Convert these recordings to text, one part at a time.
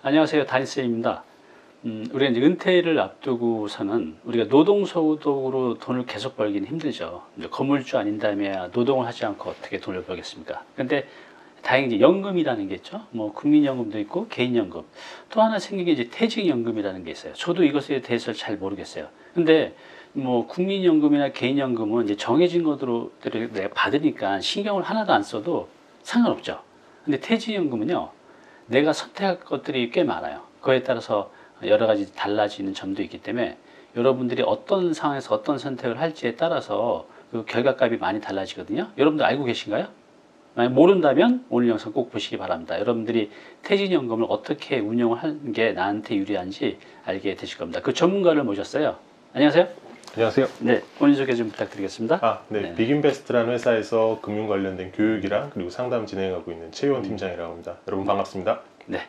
안녕하세요. 다니쌤입니다. 음, 우리가 이제 은퇴를 앞두고서는 우리가 노동소득으로 돈을 계속 벌기는 힘들죠. 건물주 아닌 다음에 노동을 하지 않고 어떻게 돈을 벌겠습니까? 근데 다행히 이제 연금이라는 게 있죠. 뭐 국민연금도 있고 개인연금. 또 하나 생긴 게 이제 퇴직연금이라는 게 있어요. 저도 이것에 대해서 잘 모르겠어요. 근데 뭐 국민연금이나 개인연금은 이제 정해진 것으로 내가 받으니까 신경을 하나도 안 써도 상관없죠. 근데 퇴직연금은요. 내가 선택할 것들이 꽤 많아요. 그에 따라서 여러 가지 달라지는 점도 있기 때문에 여러분들이 어떤 상황에서 어떤 선택을 할지에 따라서 그 결과값이 많이 달라지거든요. 여러분들 알고 계신가요? 만약 모른다면 오늘 영상 꼭 보시기 바랍니다. 여러분들이 퇴직연금을 어떻게 운영을 하는 게 나한테 유리한지 알게 되실 겁니다. 그 전문가를 모셨어요. 안녕하세요. 안녕하세요. 네, 본인 소개 좀 부탁드리겠습니다. 아, 네. 네. 빅인베스트라는 회사에서 금융 관련된 교육이랑 그리고 상담 진행하고 있는 최희원 팀장이라고 합니다. 여러분 반갑습니다. 네.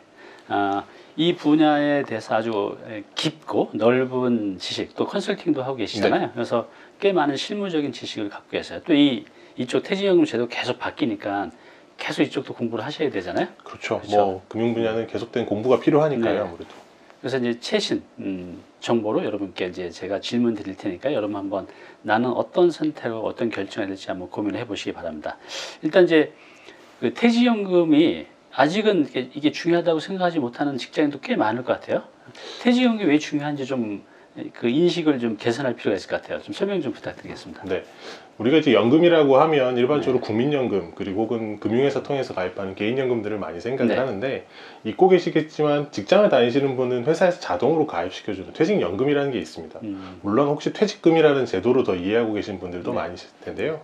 아, 이 분야에 대해서 아주 깊고 넓은 지식, 또 컨설팅도 하고 계시잖아요. 네. 그래서 꽤 많은 실무적인 지식을 갖고 계세요. 또 이 이쪽 퇴직연금 제도 계속 바뀌니까 계속 이쪽도 공부를 하셔야 되잖아요. 그렇죠. 그렇죠. 뭐 금융 분야는 계속된 공부가 필요하니까요, 네. 아무래도. 그래서 이제 최신 음, 정보로 여러분께 이제 제가 질문 드릴 테니까 여러분 한번 나는 어떤 선택을 어떤 결정을 해야 될지 한번 고민을 해보시기 바랍니다. 일단 이제 그 퇴직연금이 아직은 이게 중요하다고 생각하지 못하는 직장인도 꽤 많을 것 같아요. 퇴직연금이 왜 중요한지 좀 그 인식을 좀 개선할 필요가 있을 것 같아요. 좀 설명 좀 부탁드리겠습니다. 네. 우리가 이제 연금이라고 하면 네. 일반적으로 국민연금 그리고 혹은 금융회사 통해서 가입하는 개인연금들을 많이 생각을 네. 하는데 잊고 계시겠지만 직장을 다니시는 분은 회사에서 자동으로 가입시켜주는 퇴직연금이라는 게 있습니다. 음, 물론 혹시 퇴직금이라는 제도로 더 이해하고 계신 분들도 네. 많으실 텐데요.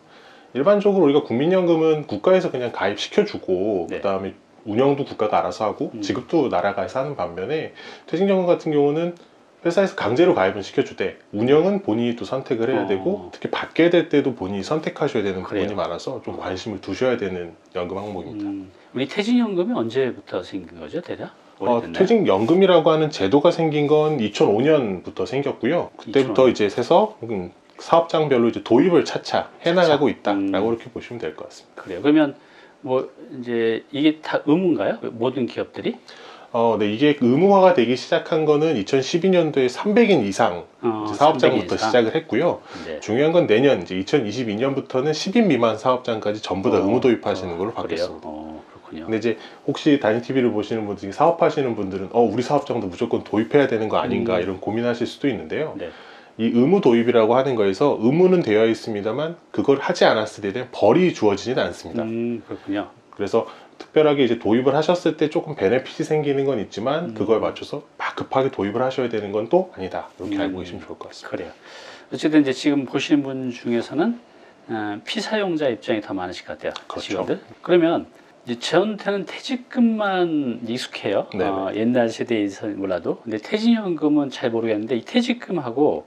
일반적으로 우리가 국민연금은 국가에서 그냥 가입시켜주고 네. 그다음에 운영도 국가가 알아서 하고 음. 지급도 나라가 해서 하는 반면에 퇴직연금 같은 경우는 회사에서 강제로 가입은 시켜주되 운영은 본인이 또 선택을 해야 어. 되고 특히 받게 될 때도 본인이 선택하셔야 되는 부분이 그래요. 많아서 좀 관심을 두셔야 되는 연금 항목입니다. 음, 우리 퇴직연금이 언제부터 생긴 거죠, 대략? 어? 퇴직연금이라고 하는 제도가 생긴 건 2005년부터 생겼고요. 그때부터 2005년. 이제 세서 음, 사업장별로 이제 도입을 차차 해나가고. 있다라고 음. 이렇게 보시면 될 것 같습니다. 그래요. 그러면 뭐 이제 이게 다 의무인가요? 모든 기업들이? 어, 네, 이게 의무화가 되기 시작한 거는 2012년도에 300인 이상 어, 사업장부터 300인 이상? 시작을 했고요. 네. 중요한 건 내년 이제 2022년부터는 10인 미만 사업장까지 전부 다 어, 의무 도입하시는 어, 걸로? 바뀌었습니다. 어, 그렇군요. 근데 이제 혹시 다니 TV를 보시는 분들이 사업하시는 분들은 어 우리 사업장도 무조건 도입해야 되는 거 아닌가 음. 이런 고민하실 수도 있는데요. 네. 이 의무 도입이라고 하는 거에서 의무는 되어 있습니다만 그걸 하지 않았을 때 벌이 주어지진 않습니다. 음, 그렇군요. 그래서 특별하게 이제 도입을 하셨을 때 조금 베네핏이 생기는 건 있지만 음. 그걸 맞춰서 막 급하게 도입을 하셔야 되는 건 또 아니다. 이렇게 음. 알고 계시면 좋을 것 같습니다. 그래요. 어쨌든 이제 지금 보시는 분 중에서는 어, 피사용자 입장이 더 많으실 것 같아요. 그렇죠. 직원들. 그러면 이제 저한테는 퇴직금만 익숙해요. 네네. 어, 옛날 세대에서 몰라도. 근데 퇴직연금은 잘 모르겠는데 이 퇴직금하고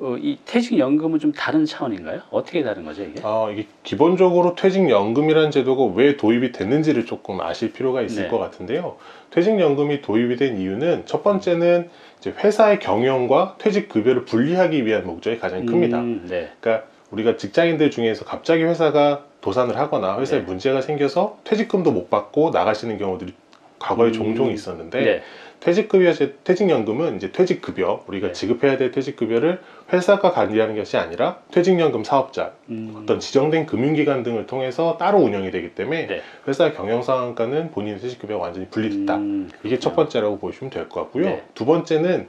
어, 이 퇴직연금은 좀 다른 차원인가요? 어떻게 다른 거죠 이게? 어, 이게 기본적으로 퇴직연금이라는 제도가 왜 도입이 됐는지를 조금 아실 필요가 있을 네. 것 같은데요. 퇴직연금이 도입이 된 이유는 첫 번째는 이제 회사의 경영과 퇴직급여를 분리하기 위한 목적이 가장 큽니다. 음, 네. 그러니까 우리가 직장인들 중에서 갑자기 회사가 도산을 하거나 회사에 네. 문제가 생겨서 퇴직금도 못 받고 나가시는 경우들이 과거에 음. 종종 있었는데 네. 퇴직급여, 퇴직연금은 이제 퇴직급여, 우리가 네. 지급해야 될 퇴직급여를 회사가 관리하는 것이 아니라 퇴직연금 사업자, 음, 어떤 지정된 금융기관 등을 통해서 따로 운영이 되기 때문에 네. 회사 경영상한가는 본인의 퇴직급여가 완전히 분리됐다. 음, 이게 첫 번째라고 보시면 될 것 같고요. 네. 두 번째는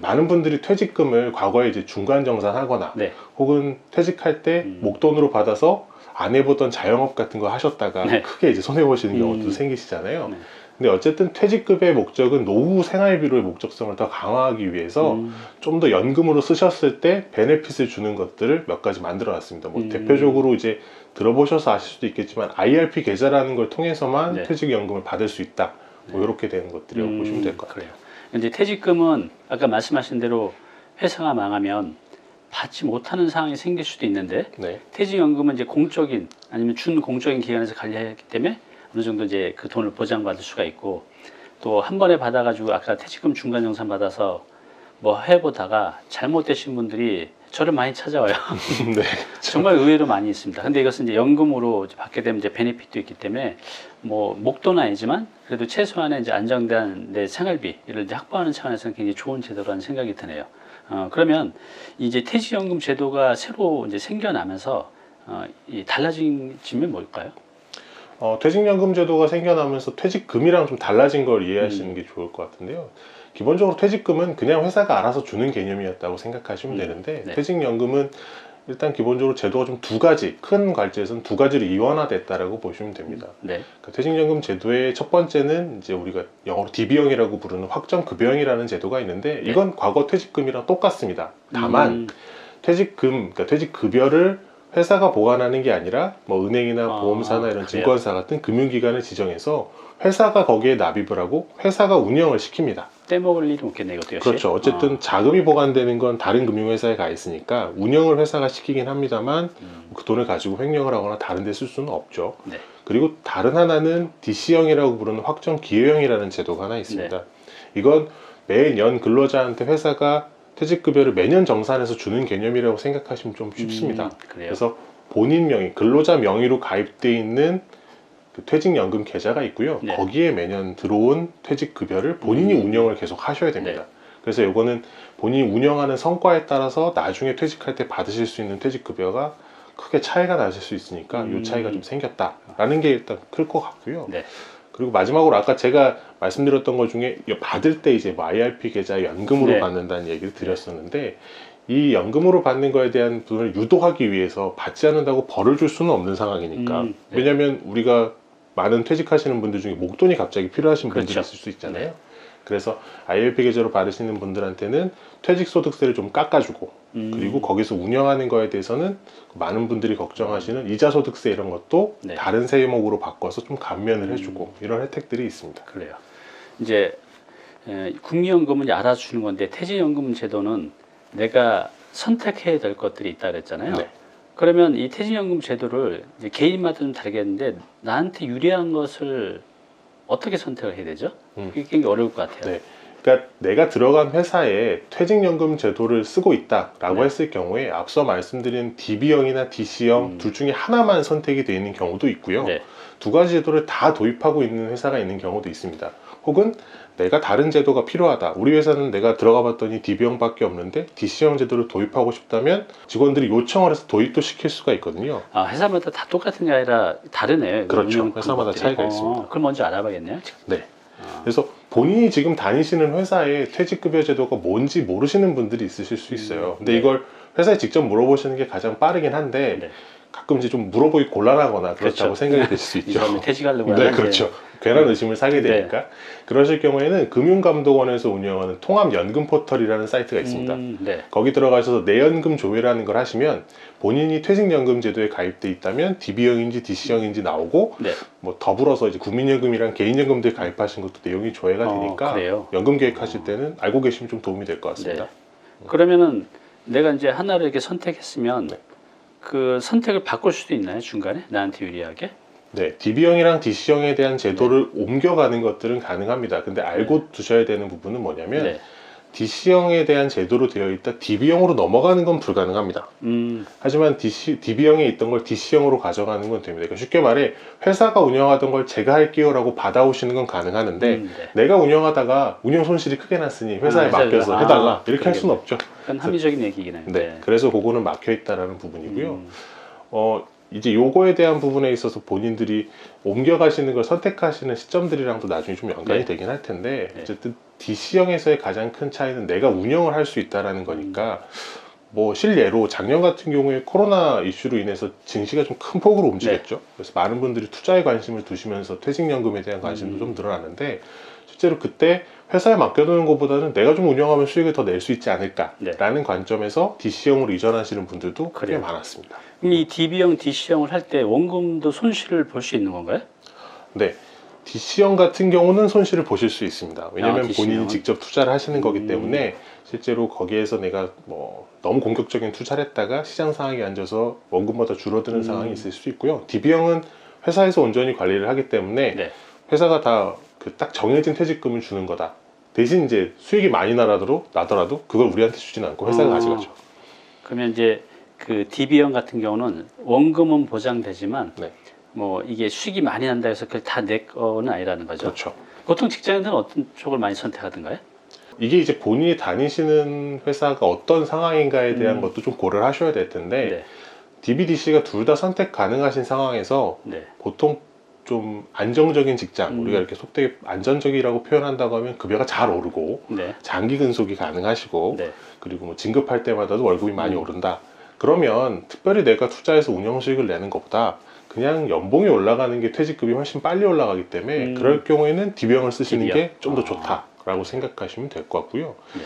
많은 분들이 퇴직금을 과거에 이제 중간 정산하거나 네. 혹은 퇴직할 때 음. 목돈으로 받아서 안 해보던 자영업 같은 거 하셨다가 네. 크게 이제 손해 보시는 경우도 음. 생기시잖아요. 네. 근데 어쨌든 퇴직급의 목적은 노후 생활비로의 목적성을 더 강화하기 위해서 음, 좀더 연금으로 쓰셨을 때 베네핏을 주는 것들을 몇 가지 만들어 놨습니다. 뭐 음. 대표적으로 이제 들어보셔서 아실 수도 있겠지만 IRP 계좌라는 걸 통해서만 네. 퇴직연금을 받을 수 있다. 뭐 네. 이렇게 되는 것들이라고 음, 보시면 될 것 같아요. 그래요. 이제 퇴직금은 아까 말씀하신 대로 회사가 망하면 받지 못하는 상황이 생길 수도 있는데 네. 퇴직연금은 이제 공적인 아니면 준공적인 기관에서 관리하기 때문에 어느 정도 이제 그 돈을 보장받을 수가 있고 또 한 번에 받아가지고 아까 퇴직금 중간 정산 받아서 뭐 해보다가 잘못되신 분들이 저를 많이 찾아와요. 네. 정말 의외로 많이 있습니다. 근데 이것은 이제 연금으로 이제 받게 되면 이제 베네핏도 있기 때문에 뭐 목돈은 아니지만 그래도 최소한의 이제 안정된 내 생활비를 이제 확보하는 차원에서는 굉장히 좋은 제도라는 생각이 드네요. 어, 그러면 이제 퇴직연금 제도가 새로 이제 생겨나면서 어, 이 달라진 점이 뭘까요? 어, 퇴직연금 제도가 생겨나면서 퇴직금이랑 좀 달라진 걸 이해하시는 음. 게 좋을 것 같은데요. 기본적으로 퇴직금은 그냥 회사가 알아서 주는 개념이었다고 생각하시면 음, 되는데 네. 퇴직연금은 일단 기본적으로 제도가 좀 두 가지 큰 관점에서는 두 가지로 이원화됐다라고 보시면 됩니다. 네. 그 퇴직연금 제도의 첫 번째는 이제 우리가 영어로 DB형이라고 부르는 확정급여형이라는 제도가 있는데 네. 이건 과거 퇴직금이랑 똑같습니다. 다만 음, 퇴직금, 그러니까 퇴직급여를 회사가 보관하는 게 아니라 뭐 은행이나 아, 보험사나 이런 그래요? 증권사 같은 금융기관을 지정해서 회사가 거기에 납입을 하고 회사가 운영을 시킵니다. 떼먹을 일이 없겠네요, 이것도 역시. 그렇죠. 어쨌든 아, 자금이 보관되는 건 다른 금융회사에 가 있으니까 운영을 회사가 시키긴 합니다만 음, 그 돈을 가지고 횡령을 하거나 다른 데 쓸 수는 없죠. 네. 그리고 다른 하나는 DC형이라고 부르는 확정 기여형이라는 제도가 하나 있습니다. 네. 이건 매년 근로자한테 회사가 퇴직급여를 매년 정산해서 주는 개념이라고 생각하시면 좀 쉽습니다. 음. 그래서 본인 명의 근로자 명의로 가입돼 있는 그 퇴직연금 계좌가 있고요. 네. 거기에 매년 들어온 퇴직급여를 본인이 음. 운영을 계속 하셔야 됩니다. 네. 그래서 이거는 본인이 운영하는 성과에 따라서 나중에 퇴직할 때 받으실 수 있는 퇴직급여가 크게 차이가 나실 수 있으니까 음. 이 차이가 좀 생겼다라는 게 일단 클 것 같고요. 네. 그리고 마지막으로 아까 제가 말씀드렸던 것 중에 받을 때 이제 뭐 IRP 계좌 연금으로 네. 받는다는 얘기를 드렸었는데 이 연금으로 받는 거에 대한 부분을 유도하기 위해서 받지 않는다고 벌을 줄 수는 없는 상황이니까 음, 네. 왜냐하면 우리가 많은 퇴직하시는 분들 중에 목돈이 갑자기 필요하신 분들이 그렇죠. 있을 수 있잖아요. 네. 그래서 IRP 계좌로 받으시는 분들한테는 퇴직소득세를 좀 깎아주고 음, 그리고 거기서 운영하는 거에 대해서는 많은 분들이 걱정하시는 이자 소득세 이런 것도 네. 다른 세목으로 바꿔서 좀 감면을 음. 해주고 이런 혜택들이 있습니다. 그래요. 이제 에, 국민연금은 이제 알아주는 건데 퇴직연금 제도는 내가 선택해야 될 것들이 있다 그랬잖아요. 네. 그러면 이 퇴직연금 제도를 개인마다 좀 다르겠는데 나한테 유리한 것을 어떻게 선택을 해야 되죠? 음. 그게 굉장히 어려울 것 같아요. 네. 그러니까 내가 들어간 회사에 퇴직연금 제도를 쓰고 있다라고 네. 했을 경우에 앞서 말씀드린 DB형이나 DC형 음. 둘 중에 하나만 선택이 되어 있는 경우도 있고요. 네. 두 가지 제도를 다 도입하고 있는 회사가 있는 경우도 있습니다. 혹은 내가 다른 제도가 필요하다. 우리 회사는 내가 들어가 봤더니 DB형 밖에 없는데 DC형 제도를 도입하고 싶다면 직원들이 요청을 해서 도입도 시킬 수가 있거든요. 아, 회사마다 다 똑같은 게 아니라 다르네요. 그렇죠. 회사마다. 차이가 어, 있습니다. 그걸 먼저 알아봐야겠네요. 네. 아, 그래서 본인이 지금 다니시는 회사의 퇴직급여 제도가 뭔지 모르시는 분들이 있으실 수 있어요. 음, 근데 네. 이걸 회사에 직접 물어보시는 게 가장 빠르긴 한데 네. 가끔 이제 좀 물어보기 곤란하거나 그렇다고 그렇죠. 생각이 될 수 이 있죠. 사람이 퇴직하려고 네, 하는데 그렇죠. 괜한 의심을 사게 네. 되니까. 그러실 경우에는 금융감독원에서 운영하는 통합연금 포털이라는 사이트가 있습니다. 음, 네. 거기 들어가셔서 내연금 조회라는 걸 하시면 본인이 퇴직연금 제도에 가입돼 있다면 DB형인지 DC형인지 나오고 네. 뭐 더불어서 이제 국민연금이랑 개인연금들 가입하신 것도 내용이 조회가 어, 되니까 그래요? 연금 계획하실 때는 알고 계시면 좀 도움이 될 것 같습니다. 네. 그러면은 내가 이제 하나를 이렇게 선택했으면 네. 그 선택을 바꿀 수도 있나요 중간에 나한테 유리하게? 네, DB형이랑 DC형에 대한 제도를 옮겨가는 것들은 가능합니다. 근데 알고 두셔야 되는 부분은 뭐냐면 네. DC형에 대한 제도로 되어 있다 DB형으로 넘어가는 건 불가능합니다. 음, 하지만 DC, DB형에 있던 걸 DC형으로 가져가는 건 됩니다. 그러니까 쉽게 말해 회사가 운영하던 걸 제가 할게요 라고 받아오시는 건 가능하는데 음, 네. 내가 운영하다가 운영 손실이 크게 났으니 회사에 아, 맡겨서 아, 해달라 이렇게 할 수는 그러겠네. 없죠. 약간 합리적인 얘기긴 네, 해요. 그래서 그거는 막혀 있다라는 부분이고요. 음, 어, 이제 요거에 대한 부분에 있어서 본인들이 옮겨가시는 걸 선택하시는 시점들이랑도 나중에 좀 연관이 네. 되긴 할 텐데 네. 어쨌든 DC형에서의 가장 큰 차이는 내가 운영을 할 수 있다라는 거니까 뭐 실례로 작년 같은 경우에 코로나 이슈로 인해서 증시가 좀 큰 폭으로 움직였죠. 네. 그래서 많은 분들이 투자에 관심을 두시면서 퇴직연금에 대한 관심도 음. 좀 늘어났는데 실제로 그때 회사에 맡겨두는 것보다는 내가 좀 운영하면 수익을 더 낼 수 있지 않을까라는 네. 관점에서 DC형으로 이전하시는 분들도 꽤 그래요. 많았습니다. 그럼 이 DB형, DC형을 할 때 원금도 손실을 볼 수 있는 건가요? 네. DC형 같은 경우는 손실을 보실 수 있습니다. 왜냐하면 아? 본인이 직접 투자를 하시는 거기 음. 때문에 실제로 거기에서 내가 뭐 너무 공격적인 투자를 했다가 시장 상황이 앉아서 원금보다 줄어드는 음. 상황이 있을 수 있고요. DB형은 회사에서 온전히 관리를 하기 때문에 네. 회사가 다 그 딱 정해진 퇴직금을 주는 거다. 대신 이제 수익이 많이 나더라도 나더라도 그걸 우리한테 주진 않고 회사가 어. 가져가죠. 그러면 이제 그 DB형 같은 경우는 원금은 보장되지만 네. 뭐 이게 수익이 많이 난다 해서 그걸 다 내 거는 아니라는 거죠. 그렇죠. 보통 직장인들은 어떤 쪽을 많이 선택하던가요? 이게 이제 본인이 다니시는 회사가 어떤 상황인가에 대한 음. 것도 좀 고려를 하셔야 될 텐데 네. DBDC가 둘 다 선택 가능하신 상황에서 네. 보통 좀 안정적인 직장 음. 우리가 이렇게 속되게 안전적이라고 표현한다고 하면 급여가 잘 오르고 네. 장기 근속이 가능하시고 네. 그리고 뭐 진급할 때마다도 월급이 많이 음. 오른다 그러면 특별히 내가 투자해서 운영 수익을 내는 것보다 그냥 연봉이 올라가는 게 퇴직급이 훨씬 빨리 올라가기 때문에 음. 그럴 경우에는 DB형을 쓰시는. 게 좀더 아. 좋다라고 생각하시면 될 것 같고요. 네.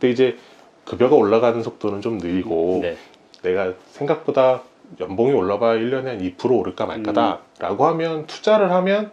근데 이제 급여가 올라가는 속도는 좀 느리고 네. 내가 생각보다 연봉이 올라봐야 1년에 한 2% 오를까 말까다 음. 라고 하면 투자를 하면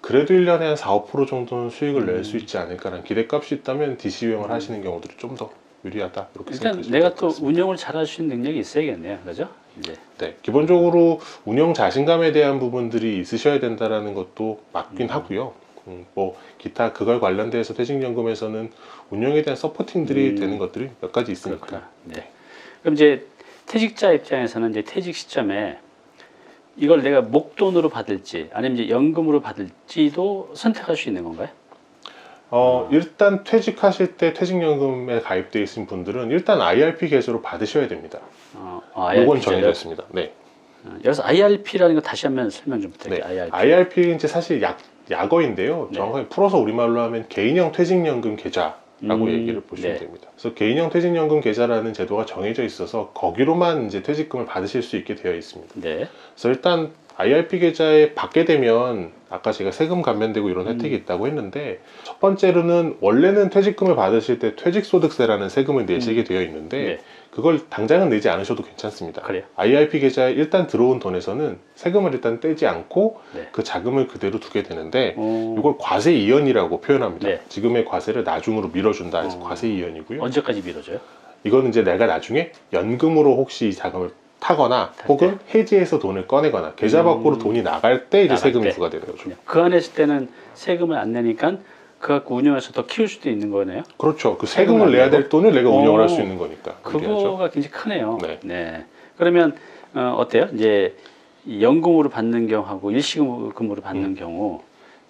그래도 1년에 한 4, 5% 정도는 수익을 음. 낼수 있지 않을까라는 기대값이 있다면 DC 유형을 하시는 경우들이 좀 더 유리하다 이렇게 일단 내가 또. 운영을 잘 할 수 있는 능력이 있어야겠네요. 그죠? 이제 네, 기본적으로 운영 자신감에 대한 부분들이 있으셔야 된다라는 것도 맞긴 음. 하고요. 음, 뭐 기타 그걸 관련돼서 퇴직연금에서는 운영에 대한 서포팅들이 음. 되는 것들이 몇 가지 있으니까. 그렇구나. 네. 그럼 이제 퇴직자 입장에서는 이제 퇴직 시점에 이걸 내가 목돈으로 받을지 아니면 이제 연금으로 받을지도 선택할 수 있는 건가요? 어, 아. 일단 퇴직하실 때 퇴직연금에 가입되어 있으신 분들은 일단 IRP 계좌로 받으셔야 됩니다. 어, 이건 IRP. 정해졌습니다. 네. 여기서 IRP라는 거 다시 한번 설명 좀 네. 부탁드릴게요. IRP. IRP는 이제 사실 약, 약어인데요. 네. 정확하게 풀어서 우리말로 하면 개인형 퇴직연금 계좌 라고 음, 얘기를 보시면 네. 됩니다. 그래서 개인형 퇴직연금 계좌라는 제도가 정해져 있어서 거기로만 이제 퇴직금을 받으실 수 있게 되어 있습니다. 네. 그래서 일단 IRP 계좌에 받게 되면 아까 제가 세금 감면되고 이런 음. 혜택이 있다고 했는데 첫 번째로는 원래는 퇴직금을 받으실 때 퇴직소득세라는 세금을 내시게 되어 있는데 네. 그걸 당장은 내지 않으셔도 괜찮습니다. 그래요. IRP 계좌에 일단 들어온 돈에서는 세금을 일단 떼지 않고 네. 그 자금을 그대로 두게 되는데 어, 이걸 과세 이연이라고 표현합니다. 네. 지금의 과세를 나중으로 밀어준다 해서 어. 과세 이연이고요. 언제까지 미뤄져요? 이거는 이제 내가 나중에 연금으로 혹시 이 자금을 타거나 탈 혹은 해지해서 돈을 꺼내거나 계좌 음. 밖으로 돈이 나갈 때 이제 나갈 세금이 때. 부과되는 거죠. 그 안에 있을 때는 세금을 안 내니까 그 갖고 운영해서 더 키울 수도 있는 거네요. 그렇죠. 그 세금을 내야? 될 돈을 내가 운영을 오. 할수 있는 거니까. 그거가 굉장히 크네요. 네. 그러면 어, 어때요? 이제 이 연금으로 받는 경우하고 일시금으로 받는 음. 경우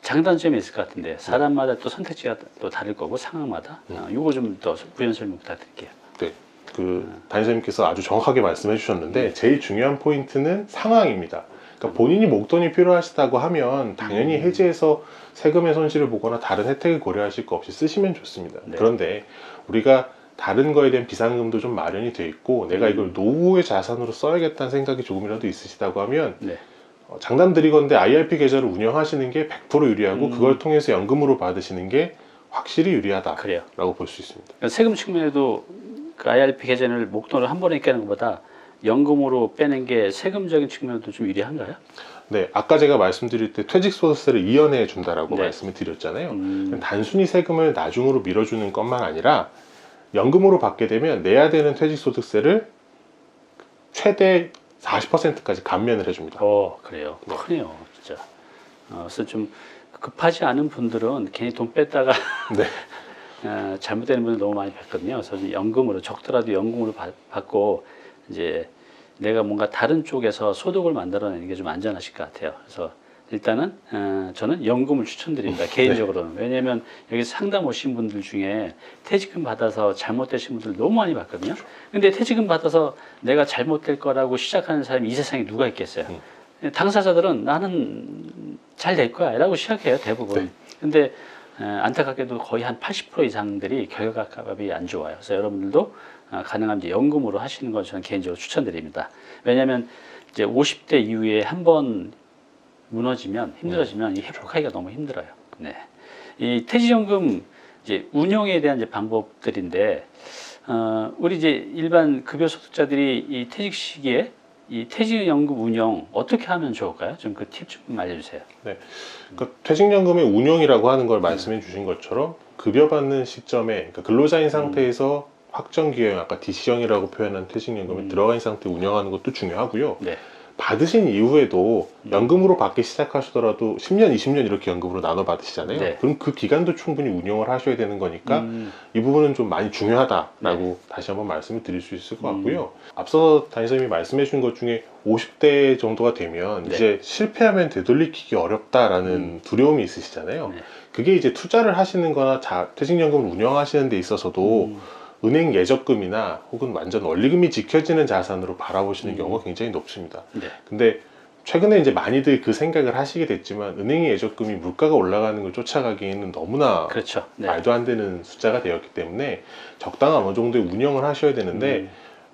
장단점이 있을 것 같은데 사람마다 또 선택지가 또 다를 거고 상황마다 음. 어, 이거 좀 더 부연 설명 부탁드릴게요. 네. 그 담임선생님께서 아주 정확하게 말씀해 주셨는데 제일 중요한 포인트는 상황입니다. 그러니까 본인이 목돈이 필요하시다고 하면 당연히 음. 해지해서 세금의 손실을 보거나 다른 혜택을 고려하실 거 없이 쓰시면 좋습니다. 네. 그런데 우리가 다른 거에 대한 비상금도 좀 마련이 돼 있고 내가 이걸 음. 노후의 자산으로 써야겠다는 생각이 조금이라도 있으시다고 하면 네. 어, 장담 드리건데 IRP 계좌를 운영하시는 게 100% 유리하고 음. 그걸 통해서 연금으로 받으시는 게 확실히 유리하다라고. 볼 수 있습니다. 그러니까 세금 측면에도 그 IRP 계좌를 목돈을 한 번에 깨는 것보다 연금으로 빼는 게 세금적인 측면도 좀 유리한가요? 네, 아까 제가 말씀드릴 때 퇴직소득세를 이연해 준다라고 네. 말씀을 드렸잖아요. 음, 단순히 세금을 나중으로 밀어주는 것만 아니라 연금으로 받게 되면 내야 되는 퇴직소득세를 최대 40%까지 감면을 해줍니다. 어 그래요. 크네요, 진짜. 어, 그래서 좀 급하지 않은 분들은 괜히 돈 뺐다가 네, 어, 잘못되는 분들 너무 많이 봤거든요. 그래서 연금으로 적더라도 연금으로 받, 받고 이제 내가 뭔가 다른 쪽에서 소득을 만들어내는 게 좀 안전하실 것 같아요. 그래서 일단은 어, 저는 연금을 추천드립니다. 개인적으로는 왜냐하면 여기 상담 오신 분들 중에 퇴직금 받아서 잘못되신 분들 너무 많이 봤거든요. 근데 퇴직금 받아서 내가 잘못될 거라고 시작하는 사람이 이 세상에 누가 있겠어요? 당사자들은 나는 잘 될 거야라고 시작해요 대부분. 네. 근데 에, 안타깝게도 거의 한 80% 이상들이 결과값이 안 좋아요. 그래서 여러분들도 어, 가능하면 이제 연금으로 하시는 걸 저는 개인적으로 추천드립니다. 왜냐하면 이제 50대 이후에 한 번 무너지면 힘들어지면 이 회복하기가 너무 힘들어요. 네. 이 퇴직연금 이제 운용에 대한 이제 방법들인데 어, 우리 이제 일반 급여 소득자들이 이 퇴직 시기에 이 퇴직연금 운영 어떻게 하면 좋을까요? 좀 그 팁 좀 알려주세요. 그러니까 퇴직연금의 운용이라고 하는 걸 말씀해 주신 것처럼 급여받는 시점에 그러니까 근로자인 상태에서 확정기형 아까 DC형이라고 표현한 퇴직연금에 음. 들어가 있는 상태 운영하는 것도 중요하고요. 네. 받으신 이후에도 연금으로 받기 시작하시더라도 10년, 20년 이렇게 연금으로 나눠 받으시잖아요. 네. 그럼 그 기간도 충분히 운영을 하셔야 되는 거니까 음, 이 부분은 좀 많이 중요하다라고 다시 한번 말씀을 드릴 수 있을 것 음. 같고요. 앞서 담임선생님이 말씀해 주신 것 중에 50대 정도가 되면 네. 이제 실패하면 되돌리키기 어렵다라는 두려움이 있으시잖아요. 네. 그게 이제 투자를 하시는 거나 자, 퇴직연금을 운영하시는 데 있어서도 음, 은행 예적금이나 혹은 완전 원리금이 지켜지는 자산으로 바라보시는 음. 경우가 굉장히 높습니다. 네. 근데 최근에 이제 많이들 그 생각을 하시게 됐지만 은행의 예적금이 물가가 올라가는 걸 쫓아가기에는 너무나 그렇죠. 네. 말도 안 되는 숫자가 되었기 때문에 적당한 어느 정도의 운영을 하셔야 되는데 음,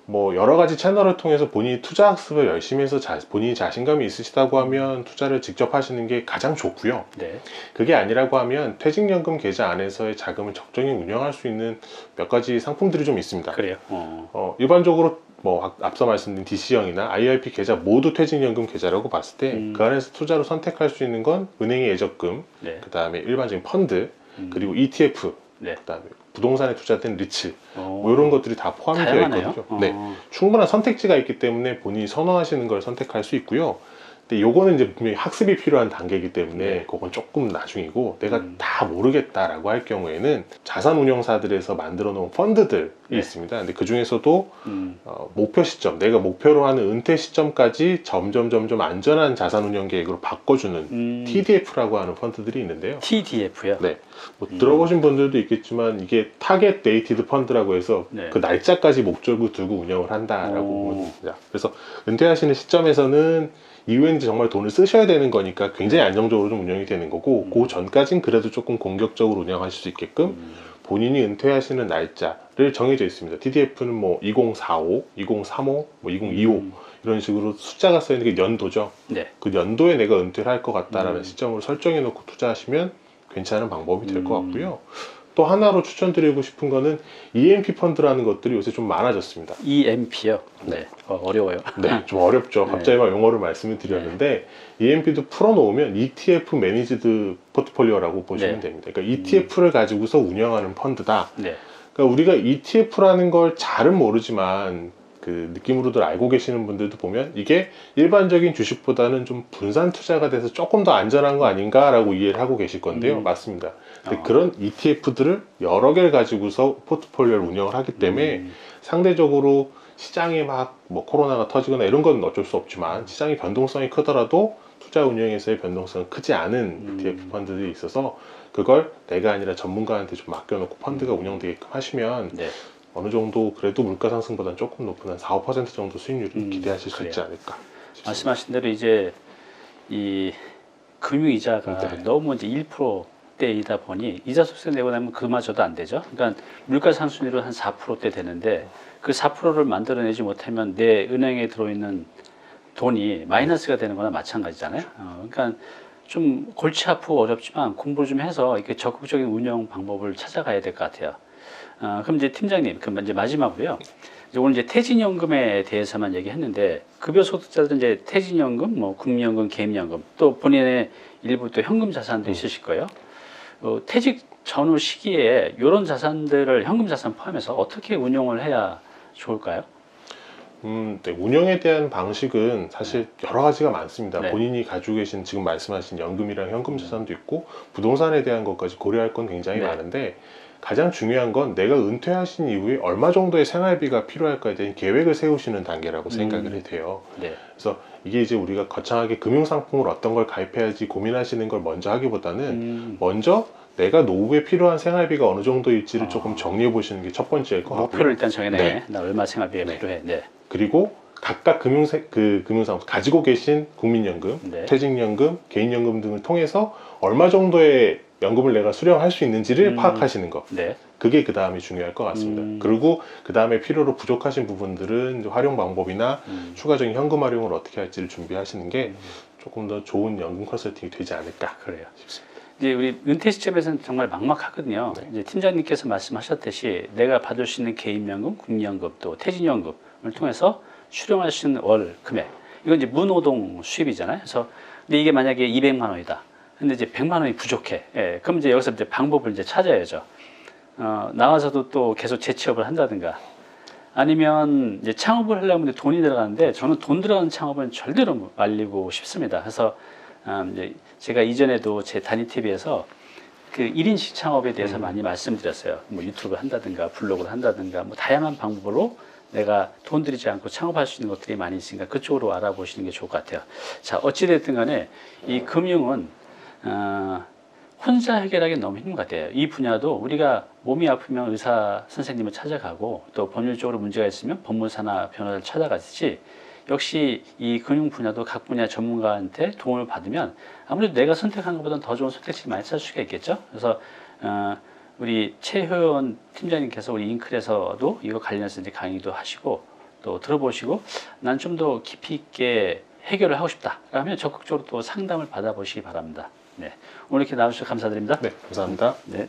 뭐 여러 가지 채널을 통해서 본인이 투자 학습을 열심히 해서 자, 본인이 자신감이 있으시다고 하면 투자를 직접 하시는 게 가장 좋고요. 네. 그게 아니라고 하면 퇴직연금 계좌 안에서의 자금을 적정히 운영할 수 있는 몇 가지 상품들이 좀 있습니다. 그래요. 어, 어, 일반적으로 뭐 앞- 앞서 말씀드린 DC형이나 IRP 계좌 모두 퇴직연금 계좌라고 봤을 때 음. 그 안에서 투자로 선택할 수 있는 건 은행의 예적금, 네. 그 다음에 일반적인 펀드, 음, 그리고 ETF, 네. 그 다음에 부동산에 투자된 리츠 어, 뭐 이런 것들이 다 포함이 되어 다양하네요. 있거든요. 어, 네, 충분한 선택지가 있기 때문에 본인이 선호하시는 걸 선택할 수 있고요. 근데 요거는 이제 분명히 학습이 필요한 단계이기 때문에 네. 그건 조금 나중이고 내가 음. 다 모르겠다라고 할 경우에는 자산 운용사들에서 만들어 놓은 펀드들이 네. 있습니다. 근데 그 중에서도 음, 어, 목표 시점, 내가 목표로 하는 은퇴 시점까지 점점 점점 안전한 자산 운용 계획으로 바꿔주는 음, TDF라고 하는 펀드들이 있는데요. TDF요. 네. 뭐 음. 들어보신 분들도 있겠지만 이게 타겟 데이티드 펀드라고 해서 네. 그 날짜까지 목적을 두고 운영을 한다라고 오. 보면 됩니다. 그래서 은퇴하시는 시점에서는 이후에는 정말 돈을 쓰셔야 되는 거니까 굉장히 안정적으로 좀 운영이 되는 거고 음. 그 전까진 그래도 조금 공격적으로 운영하실 수 있게끔 음, 본인이 은퇴하시는 날짜를 정해져 있습니다. TDF는 뭐 2045, 2035, 뭐 2025 음, 이런 식으로 숫자가 써 있는 게 연도죠. 네. 그 연도에 내가 은퇴를 할 것 같다라는 음. 시점으로 설정해 놓고 투자하시면 괜찮은 방법이 될것 음. 같고요. 또 하나로 추천드리고 싶은 거는 EMP 펀드라는 것들이 요새 좀 많아졌습니다. EMP요. 네. 어, 어려워요. 네, 좀 어렵죠. 네. 갑자기 막 용어를 말씀을 드렸는데 EMP도 풀어놓으면 ETF 매니지드 포트폴리오라고 보시면 네. 됩니다. 그러니까 ETF를 가지고서 운영하는 펀드다. 네. 그러니까 우리가 ETF라는 걸 잘은 모르지만 그 느낌으로들 알고 계시는 분들도 보면 이게 일반적인 주식보다는 좀 분산 투자가 돼서 조금 더 안전한 거 아닌가라고 이해를 하고 계실 건데요. 음. 맞습니다. 근데 어. 그런 ETF들을 여러 개를 가지고서 포트폴리오를 운영을 하기 때문에 음, 상대적으로 시장이 막 뭐 코로나가 터지거나 이런 건 어쩔 수 없지만 시장의 변동성이 크더라도 투자 운영에서의 변동성은 크지 않은 음. ETF 펀드들이 있어서 그걸 내가 아니라 전문가한테 좀 맡겨놓고 펀드가 운영되게끔 하시면 네. 어느 정도 그래도 물가 상승보다는 조금 높은 한 4, 5% 정도 수익률을 음, 기대하실 수 그래요. 있지 않을까 싶습니다. 말씀하신 대로 이제 이 금융 이자가 네. 너무 이제 1% 대이다 보니 이자 속세 내고 나면 그마저도 안 되죠. 그러니까 물가 상승률은 한 4%대 되는데 그 4%를 만들어내지 못하면 내 은행에 들어있는 돈이 마이너스가 되는 거나 마찬가지잖아요. 어, 그러니까 좀 골치 아프고 어렵지만 공부를 좀 해서 이렇게 적극적인 운영 방법을 찾아가야 될 것 같아요. 어, 그럼 이제 팀장님, 그럼 이제 마지막으로요. 이제 오늘 이제 퇴직연금에 대해서만 얘기했는데 급여 소득자들은 이제 퇴직연금, 뭐 국민연금, 개인연금 또 본인의 일부 또 현금 자산도 있으실 거예요. 어, 퇴직 전후 시기에 이런 자산들을 현금 자산 포함해서 어떻게 운용을 해야 좋을까요? 음, 네, 운영에 대한 방식은 사실 여러 가지가 많습니다. 네. 본인이 가지고 계신 지금 말씀하신 연금이랑 현금 자산도 있고 부동산에 대한 것까지 고려할 건 굉장히 네. 많은데 가장 중요한 건 내가 은퇴하신 이후에 얼마 정도의 생활비가 필요할까에 대한 계획을 세우시는 단계라고 생각을 음. 해 돼요. 네. 그래서 이게 이제 우리가 거창하게 금융상품을 어떤 걸 가입해야지 고민하시는 걸 먼저 하기보다는 음, 먼저 내가 노후에 필요한 생활비가 어느 정도일지를 아. 조금 정리해 보시는 게 첫 번째일 것 같고요. 목표를 일단 정해내. 네. 나 얼마 생활비가 네. 필요해. 네. 그리고 각각 금융 그 금융상품 가지고 계신 국민연금, 네. 퇴직연금, 개인연금 등을 통해서 얼마 정도의 연금을 내가 수령할 수 있는지를 음. 파악하시는 거. 네. 그게 그 다음에 중요할 것 같습니다. 음. 그리고 그 다음에 필요로 부족하신 부분들은 활용 방법이나 음. 추가적인 현금 활용을 어떻게 할지를 준비하시는 게 음. 조금 더 좋은 연금 컨설팅이 되지 않을까 그래요. 싶습니다. 이제 우리 은퇴 시점에서는 정말 막막하거든요. 네. 이제 팀장님께서 말씀하셨듯이 내가 받을 수 있는 개인연금, 국민연금 또 퇴직연금을 통해서 수령할 수 있는 월 금액 이건 이제 무노동 수입이잖아요. 그래서 근데 이게 만약에 200만 원이다. 근데 이제 100만 원이 부족해. 예, 그럼 이제 여기서 이제 방법을 이제 찾아야죠. 어, 나와서도 또 계속 재취업을 한다든가 아니면 이제 창업을 하려면 돈이 들어가는데 저는 돈 들어가는 창업은 절대로 말리고 싶습니다. 그래서 음, 이제 제가 이전에도 제 단위 TV에서 그 1인식 창업에 대해서 많이 말씀드렸어요. 뭐 유튜브 한다든가 블로그를 한다든가 뭐 다양한 방법으로 내가 돈 들이지 않고 창업할 수 있는 것들이 많이 있으니까 그쪽으로 알아보시는 게 좋을 것 같아요. 자, 어찌됐든 간에 이 금융은 어, 혼자 해결하기 너무 힘든 것 같아요. 이 분야도 우리가 몸이 아프면 의사 선생님을 찾아가고 또 법률적으로 문제가 있으면 법무사나 변호사를 찾아가듯이 역시 이 금융 분야도 각 분야 전문가한테 도움을 받으면 아무래도 내가 선택한 것보다는 더 좋은 선택지를 많이 찾을 수가 있겠죠. 그래서 어, 우리 최효연 팀장님께서 우리 잉클에서도 이거 관련해서 이제 강의도 하시고 또 들어보시고 난 좀 더 깊이 있게 해결을 하고 싶다. 그러면 적극적으로 또 상담을 받아보시기 바랍니다. 네. 오늘 이렇게 나와주셔서 감사드립니다. 네, 감사합니다. 네.